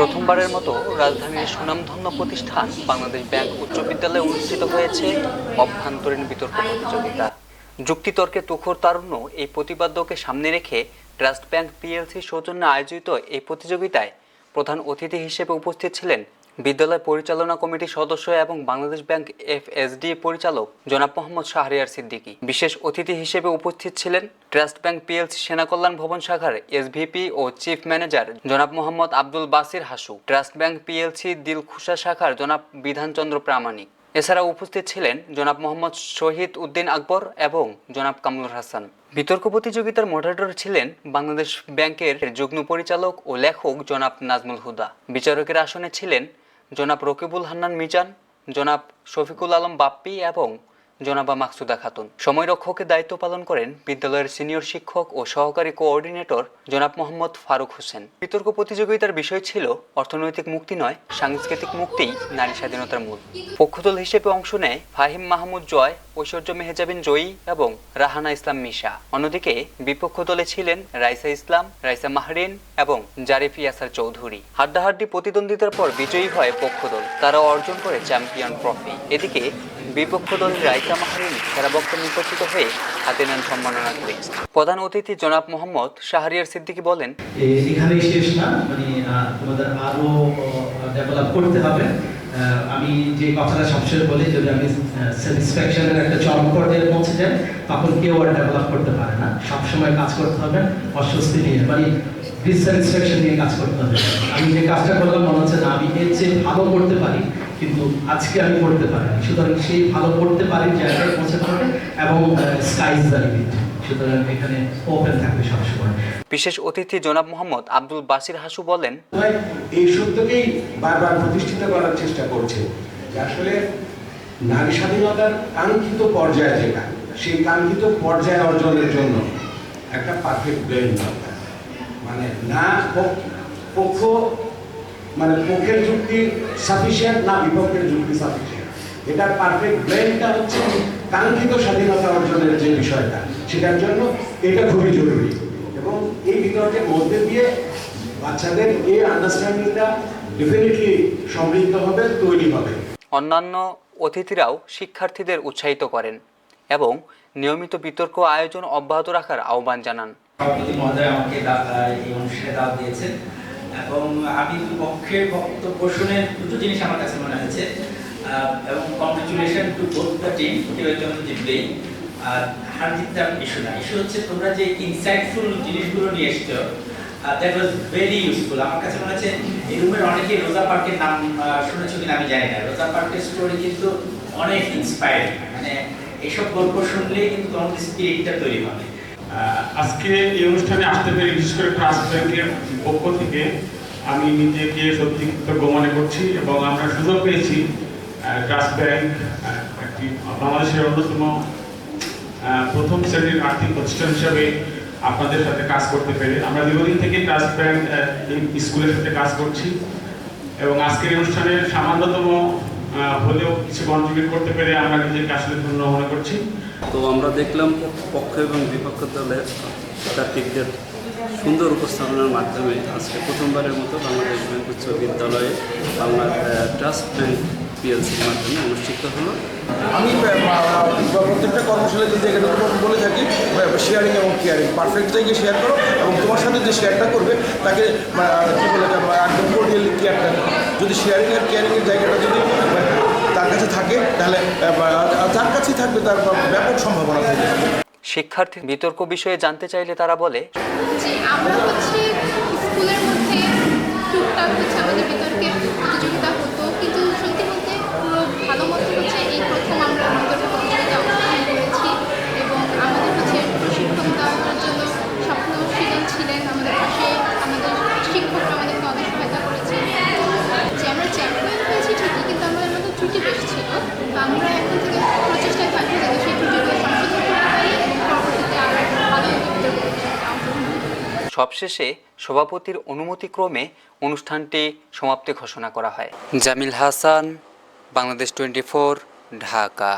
প্রথমবারের মতো রাজধানীর সুনামধন্য প্রতিষ্ঠান বাংলাদেশ ব্যাংক উচ্চ বিদ্যালয়ে অনুষ্ঠিত হয়েছে অভ্যন্তরীণ বিতর্ক প্রতিযোগিতা। যুক্তিতর্কে তুখর তারুণ্য এই প্রতিপাদ্যকে সামনে রেখে ট্রাস্ট ব্যাংক পিএলসি সৌজন্যে আয়োজিত এই প্রতিযোগিতায় প্রধান অতিথি হিসেবে উপস্থিত ছিলেন বিদ্যালয় পরিচালনা কমিটির সদস্য এবং বাংলাদেশ ব্যাংক এফএসডি পরিচালক জনাব মোহাম্মদ শাহরিয়ার সিদ্দিকী। বিশেষ অতিথি হিসেবে উপস্থিত ছিলেন ট্রাস্ট ব্যাংক পিএলসি সেনা কল্যাণ ভবন শাখার এসভিপি ও চিফ ম্যানেজার জনাব Mohammad Abdul Basir Hasu, trust bank PLC Dilkhusha শাখার জনাব বিধানচন্দ্র প্রামাণিক। এছাড়া উপস্থিত ছিলেন জনাব মোহাম্মদ শহীদ উদ্দিন আকবর এবং জনাব কামরুল হাসান। বিতর্ক প্রতিযোগিতার মডারেটর ছিলেন বাংলাদেশ ব্যাংকের যুগ্ম পরিচালক ও লেখক জনাব নাজমুল হুদা। বিচারকের আসনে ছিলেন জনাব রকিবুল হান্নান মিজান জনাব শফিকুল আলম বাপ্পি এবং জনাবা মাকসুদা খাতুন। সময়রক্ষকের দায়িত্ব পালন করেন বিদ্যালয়ের সিনিয়র শিক্ষক ও সহকারী কোঅর্ডিনেটর জনাব মোহাম্মদ ফারুক হোসেন। বিতর্ক প্রতিযোগিতার বিষয় ছিল অর্থনৈতিক মুক্তি নয়, সাংস্কৃতিক মুক্তিই নারী স্বাধীনতার মূল। পক্ষদল হিসেবে অংশ নেয় ফাহিম মাহমুদ জয়, ঐশ্বর্য মেহজাবিন জয়ী এবং রাহানা ইসলাম মিশা। অন্যদিকে বিপক্ষ দলে ছিলেন রাইসা ইসলাম, রাইসা মাহরিন এবং জারিফ ইয়াসার চৌধুরী। হাড্ডাহাড্ডি প্রতিদ্বন্দ্বিতার পর বিজয়ী হয় পক্ষদল। তারা অর্জন করে চ্যাম্পিয়ন ট্রফি। এদিকে বিপক্ষ দলের রাইসা মাহরিন সেরা বক্তা নির্বাচিত হয়ে হাতে নেন সম্মাননা ক্রেস্ট প্রধান অতিথি জনাব মোহাম্মদ শাহরিয়ার সিদ্দিকী বলেন, এ- এখানেই শেষ না মানে তোমাদের আরও ডেভেলপ করতে হবে। আমি যে কথাটা সবসময় বলি, যদি আমি স্যাটিসফ্যাকশনের একটা চরম পর্যায়ে পৌঁছে যাই, তখন কেউ আর ডেভেলপ করতে পারে না। সবসময় কাজ করতে হবে, অস্বস্তি নিয়ে মানে ডিসস্যাটিসফ্যাকশন নিয়ে কাজ করতে হবে। আমি যে কাজটা করলাম, মনে হচ্ছে না আমি এর চেয়ে ভালো করতে পারি। কিন্তু আজকে আমি করতে পারিনি। সুতরাং সেই ভালো করতে পারি জায়গায় পৌঁছাতে হবে এবং স্কাইজ দ্য লিমিট সুতরাং এখানে ওপেন থাকবে সবসময় বিশেষ অতিথি জনাব মোহাম্মদ আব্দুল বাসির হাসু বলেন এই সত্যকেই বারবার প্রতিষ্ঠিত করার চেষ্টা করছে যে আসলে নারী স্বাধীনতার কাঙ্ক্ষিত পর্যায়ে যেটা সেই কাঙ্ক্ষিত পর্যায়ে অর্জনের জন্য একটা পারফেক্ট ব্রেন দরকার। মানে না পক্ষ মানে পক্ষের যুক্তি সাফিসিয়েন্ট না বিপক্ষের যুক্তি সাফিসিয়েন্ট এটার পারফেক্ট ব্রেনটা হচ্ছে কাঙ্ক্ষিত স্বাধীনতা অর্জনের যে বিষয়টা সেটার জন্য এটা খুবই জরুরি। এবং এই বিতর্কের মধ্যে দিয়ে বাচ্চাদের এই আন্ডারস্ট্যান্ডিংটা ডেফিনেটলি সমৃদ্ধ হবে তৈরি হবে। অন্যান্য অতিথিরাও শিক্ষার্থীদের উৎসাহিত করেন এবং নিয়মিত বিতর্ক আয়োজন অব্যাহত রাখার আহ্বান জানান। সভাপতি মহোদয় আমাকে এই অনুষ্ঠানে দাওয়াত দিয়েছেন। এবং আমি পক্ষের বক্তব্য শুনে দুটো জিনিস আমার কাছে মনে হয়েছে এবং congratulation to both the team কেউ একজন জিতবেই আর হার জিতটা ইস্যু না। ইস্যু হচ্ছে তোমরা যে ইনসাইটফুল জিনিসগুলো নিয়ে এসছো দ্যাট ওয়াজ ভেরি ইউজফুল আমার কাছে মনে হচ্ছে এই রুমের অনেকেই রোজা পার্কের নাম শুনেছো কিনা আমি জানি না। রোজা পার্কের স্টোরি কিন্তু অনেক ইন্সপায়ারিং মানে এইসব গল্প শুনলেই কিন্তু তোমাদের স্পিরিটটা তৈরি হবে। আজকে এই অনুষ্ঠানে আসতে পেরে বিশেষ করে ট্রাস্ট ব্যাংকের পক্ষ থেকে আমি নিজেকে সত্যি কৃতজ্ঞ মনে করছি এবং আমরা সুযোগ পেয়েছি ট্রাস্ট ব্যাংক একটি বাংলাদেশের অন্যতম প্রথম শ্রেণির আর্থিক প্রতিষ্ঠান হিসাবে আপনাদের সাথে কাজ করতে পেরে। আমরা দীর্ঘদিন থেকে ট্রাস্ট ব্যাংক স্কুলের সাথে কাজ করছি এবং আজকের এই অনুষ্ঠানে সামান্যতম হলেও কিছু কন্ট্রিবিউট করতে পেরে আমরা নিজেকে আসলে ধন্য মনে করছি। তো আমরা দেখলাম পক্ষ এবং বিপক্ষ দলের তাত্ত্বিকদের সুন্দর উপস্থাপনার মাধ্যমে আজকে প্রথমবারের মতো বাংলাদেশ ব্যাংক উচ্চ বিদ্যালয়ে বাংলা ট্রাস্ট ব্যাংক পিএলসির মাধ্যমে অনুষ্ঠিত হলো। আমি প্রত্যেকটা কর্মশালাতে যে বলে থাকি শেয়ারিং এবং কেয়ারিং পারফেক্ট জায়গায় শেয়ার করো এবং তোমার সাথে যে শেয়ারটা করবে, তাকে কি বলে একদম কোরিয়ালি কেয়ারটা যদি শেয়ারিং আর কেয়ারিংয়ের জায়গাটা যদি তার কাছে থাকে তাহলে তার কাছে যার কাছেই থাকবে তার ব্যাপক সম্ভাবনা থাকে। শিক্ষার্থী বিতর্ক বিষয়ে জানতে চাইলে তারা বলে আমরা হচ্ছে স্কুলের মধ্যে টুকটাক হচ্ছে আমাদের বিতর্কের প্রতিযোগিতা হতো কিন্তু সত্যি বলতে পুরো ভালো মতো হচ্ছে এই প্রথম আমরা বিতর্ক প্রতিযোগিতা অংশগ্রহণ করেছি এবং আমাদের হচ্ছে প্রশিক্ষণ দেওয়ার জন্য স্বপ্নশীলন ছিলেন আমাদের পাশে আমাদের শিক্ষকরা আমাদেরকে অনেক সহায়তা করেছে যে আমরা চ্যাম্পিয়ন হয়েছি ঠিকই কিন্তু আমাদের মধ্যে ত্রুটি বেশি ছিল তো আমরা এখন থেকে প্রচেষ্টায় থাকব যাতে সেই ত্রুটিগুলো সংশোধন করতে পারি এবং পরবর্তীতে আরও একটা ভালো বিতর্ক প্রতিযোগিতায় অংশগ্রহণ করতে পারি। সবশেষে সভাপতির অনুমতিক্রমে অনুষ্ঠানটি সমাপ্তি ঘোষণা করা হয়। Jamil Hasan Bangladesh twenty four Dhaka.